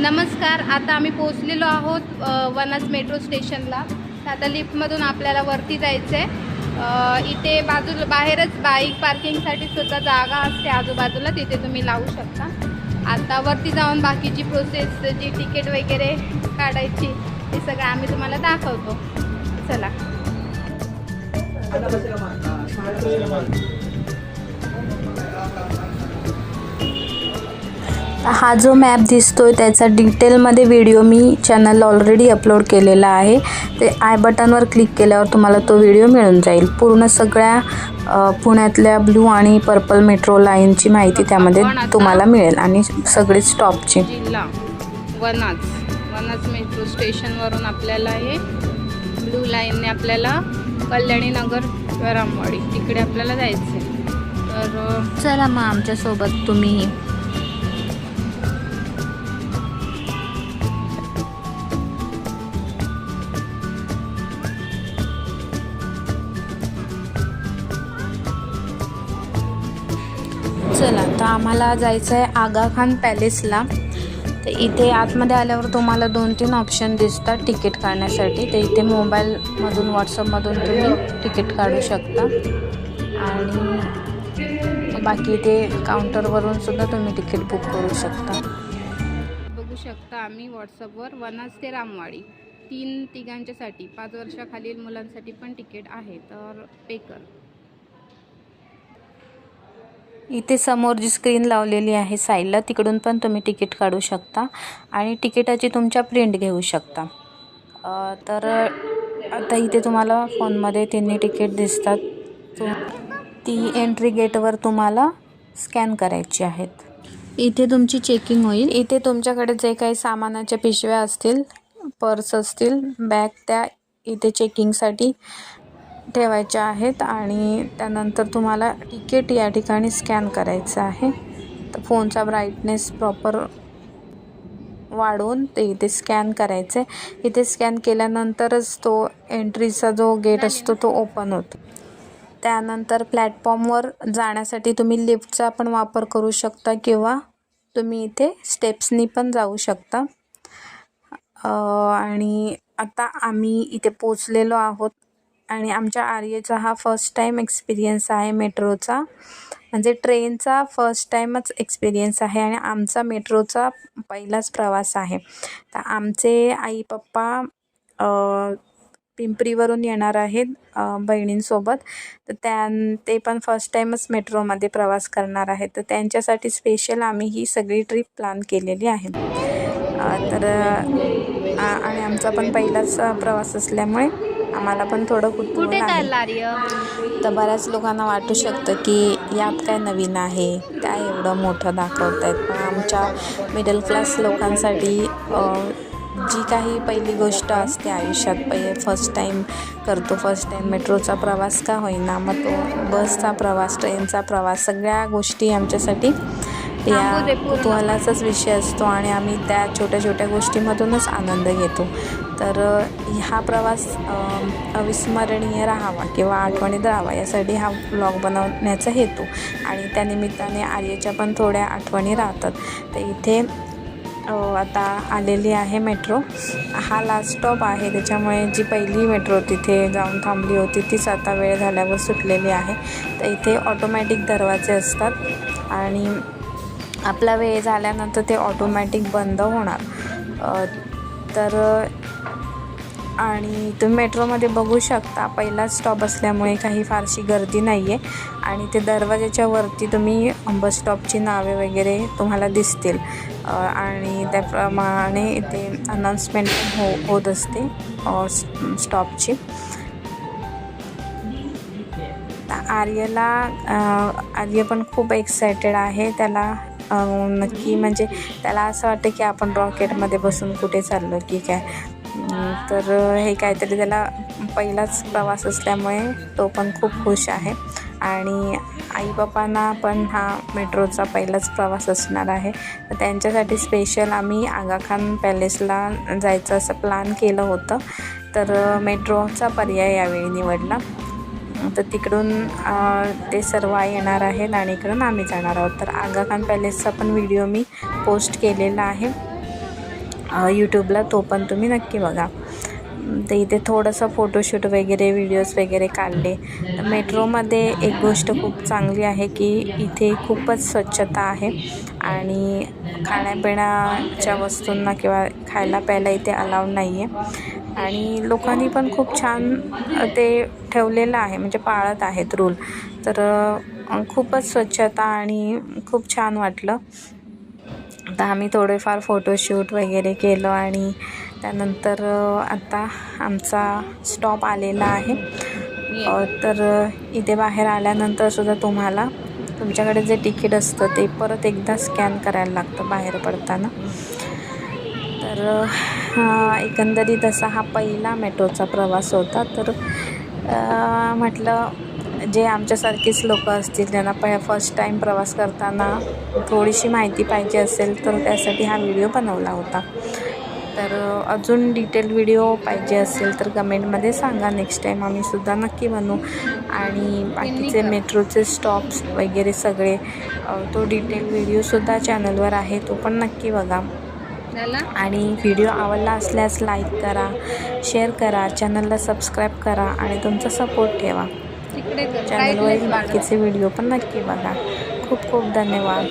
नमस्कार आता आम्ही पोहोचलेलो आहोत अ, वनाज मेट्रो स्टेशनला. आता लिफ्टमधून आपल्याला वरती जायचं आहे इथे बाजूला बाहेरच बाईक पार्किंगसाठी सुद्धा जागा असते आजूबाजूला तिथे तुम्ही लावू शकता. आता वरती जाऊन बाकीची प्रोसेस जी तिकीट वगैरे काढायची ते सगळं आम्ही तुम्हाला दाखवतो. चला. हा जो मॅप दिसतोय त्याचा डिटेलमध्ये व्हिडिओ मी चॅनलला ऑलरेडी अपलोड केलेला आहे. ते आय बटनवर क्लिक केल्यावर तुम्हाला तो व्हिडिओ मिळून जाईल. पूर्ण सगळ्या पुण्यातल्या ब्लू आणि पर्पल मेट्रो लाईनची माहिती त्यामध्ये तुम्हाला मिळेल आणि सगळी स्टॉपची वनाज वनाज मेट्रो स्टेशनवरून आपल्याला हे ब्लू लाईनने आपल्याला कल्याणी नगर रामवाडी तिकडे आपल्याला जायचं आहे तर चला मग आमच्यासोबत तुम्ही तर आम्हाला जायचं आहे आगा खान पॅलेसला. तर इथे आतमध्ये आल्यावर तुम्हाला दोन तीन ऑप्शन दिसतात तिकीट काढण्यासाठी. तर इथे मोबाईलमधून व्हॉट्सअपमधून तुम्ही तिकीट काढू शकता. आणि बाकी इथे काउंटरवरून सुद्धा तुम्ही तिकीट बुक करू शकता. बघू शकता आम्ही व्हॉट्सअपवर वनाज ते रामवाडी. तीन तिघांच्यासाठी पाच वर्षाखालील मुलांसाठी पण तिकीट आहे. तर पे कर. इथे समोर जी स्क्रीन लावलेली आहे साईडला तिकडून पण तुम्ही तिकीट काढू शकता आणि तिकिटाची तुमच्या प्रिंट घेऊ शकता. तर आता इथे तुम्हाला फोनमध्ये तिन्ही तिकीट दिसतात. ती एंट्री गेटवर तुम्हाला स्कॅन करायची आहेत. इथे तुमची चेकिंग होईल. इथे तुमच्याकडे जे काही सामानाच्या पिशव्या असतील पर्स असतील बॅग त्या इथे चेकिंगसाठी ठेवायच्या आहेत आणि त्यानंतर तुम्हाला तिकीट या ठिकाणी स्कॅन करायचं आहे. तर फोनचा ब्राईटनेस प्रॉपर वाढवून ते इथे स्कॅन करायचं आहे इथे स्कॅन केल्यानंतरच तो एंट्रीचा जो गेट असतो तो ओपन होतो. त्यानंतर प्लॅटफॉर्मवर जाण्यासाठी तुम्ही लिफ्टचा पण वापर करू शकता किंवा तुम्ही इथे स्टेप्सनी पण जाऊ शकता. आणि आता आम्ही इथे पोचलेलो आहोत. आणि आमच्या आर्यचा हा फर्स्ट टाईम एक्सपिरियन्स आहे मेट्रोचा. म्हणजे ट्रेनचा फर्स्ट टाईमच एक्सपिरियन्स आहे आणि आमचा मेट्रोचा पहिलाच प्रवास आहे. तर आमचे आई पप्पा पिंपरीवरून येणार आहेत बहिणींसोबत. तर त्यां ते पण फर्स्ट टाईमच मेट्रोमध्ये प्रवास करणार आहेत. तर त्यांच्यासाठी स्पेशल आम्ही ही सगळी ट्रिप प्लॅन केलेली आहे. तर आणि आमचा पण पहिलाच प्रवास असल्यामुळे आम्हाला पण थोडं कुठे तर बऱ्याच लोकांना वाटू शकतं की यात काय नवीन आहे काय एवढं मोठं दाखवत आहेत पण आमच्या मिडल क्लास लोकांसाठी जी काही पहिली गोष्ट असते आयुष्यात पहिले फर्स्ट टाईम करतो फर्स्ट टाईम मेट्रोचा प्रवास का होईना मग तो बसचा प्रवास ट्रेनचा प्रवास सगळ्या गोष्टी आमच्यासाठी या. कुतूहलाचाच विषय असतो आणि आम्ही त्या छोट्या छोट्या गोष्टीमधूनच आनंद घेतो. तर हा प्रवास अविस्मरणीय राहावा किंवा आठवणीत राहावा यासाठी हा ब्लॉग बनवण्याचा हेतू आणि त्यानिमित्ताने आर्यच्या पण थोड्या आठवणी राहतात. तर इथे आता आलेली आहे मेट्रो. हा लास्ट स्टॉप आहे. त्याच्यामुळे जी पहिली मेट्रो तिथे जाऊन थांबली होती तीच आता वेळ झाल्यावर सुटलेली आहे. तर इथे ऑटोमॅटिक दरवाजे असतात आणि आपला वेळ झाल्यानंतर ते ऑटोमॅटिक बंद होणार. तर आणि तुम्ही मेट्रोमध्ये बघू शकता पहिलाच स्टॉप असल्यामुळे काही फारशी गर्दी नाही आहे आणि ते दरवाजाच्या वरती तुम्ही बस स्टॉपची नावे वगैरे तुम्हाला दिसतील. आणि त्याप्रमाणे इथे अनाऊन्समेंट हो होत असते स्टॉपची आर्यला आर्य पण खूप एक्सायटेड आहे. त्याला नक्की म्हणजे त्याला असं वाटतं की आपण रॉकेटमध्ये बसून कुठे चाललो की काय तर हे काहीतरी त्याला पहिलाच प्रवास असल्यामुळे तो पण खूप खुश आहे. आणि आईबापांना पण हा मेट्रोचा पहिलाच प्रवास असणार आहे. तर त्यांच्यासाठी स्पेशल आम्ही आगाखान पॅलेसला जायचं असं प्लॅन केलं होतं. तर मेट्रोचा पर्याय यावेळी निवडला. तर तिकडून ते सर्व येणार आहेत आणि इकडून आम्ही जाणार आहोत. तर आगा खान पॅलेसचा पण व्हिडिओ मी पोस्ट केलेला आहे. यूट्यूबला तो पण तुम्ही नक्की बघा. ते इथे थोडंसं फोटोशूट वगैरे व्हिडिओज वगैरे काढले. तर मेट्रोमध्ये एक गोष्ट खूप चांगली आहे की इथे खूपच स्वच्छता आहे आणि खाण्यापिण्याच्या वस्तूंना किंवा खायला प्यायला इथे अलाव नाही आहे आणि लोकांनी पण खूप छान ते ठेवलेलं आहे म्हणजे पाळत आहेत रूल तर खूपच स्वच्छता आणि खूप छान वाटलं. आता आम्ही थोडेफार फोटोशूट वगैरे केलं आणि त्यानंतर आता आमचा स्टॉप आलेला आहे. तर इथे बाहेर आल्यानंतर सुद्धा तुम्हाला तुमच्याकडे जे तिकीट असतं ते परत एकदा स्कॅन करायला लागतं बाहेर पडताना. तर हा एकंदरीत असा हा पहिला मेट्रोचा प्रवास होता. तर म्हटलं जे आमच्यासारखीच लोकं असतील ज्यांना प फर्स्ट टाईम प्रवास करताना थोडीशी माहिती पाहिजे असेल तर त्यासाठी हा व्हिडिओ बनवला होता. तर अजून डिटेल व्हिडिओ पाहिजे असेल तर कमेंटमध्ये सांगा. नेक्स्ट टाईम आम्ही सुद्धा नक्की बनवू. आणि बाकीचे मेट्रोचे स्टॉप्स वगैरे सगळे तो डिटेल व्हिडिओसुद्धा चॅनलवर आहे तो पण नक्की बघा. झाला आणि व्हिडिओ आवडला असल्यास लाईक करा शेअर करा चॅनलला सबस्क्राईब करा आणि तुमचा सपोर्ट ठेवा. चॅनलवरील. बाकीचे व्हिडिओ पण नक्की बघा खूप खूप धन्यवाद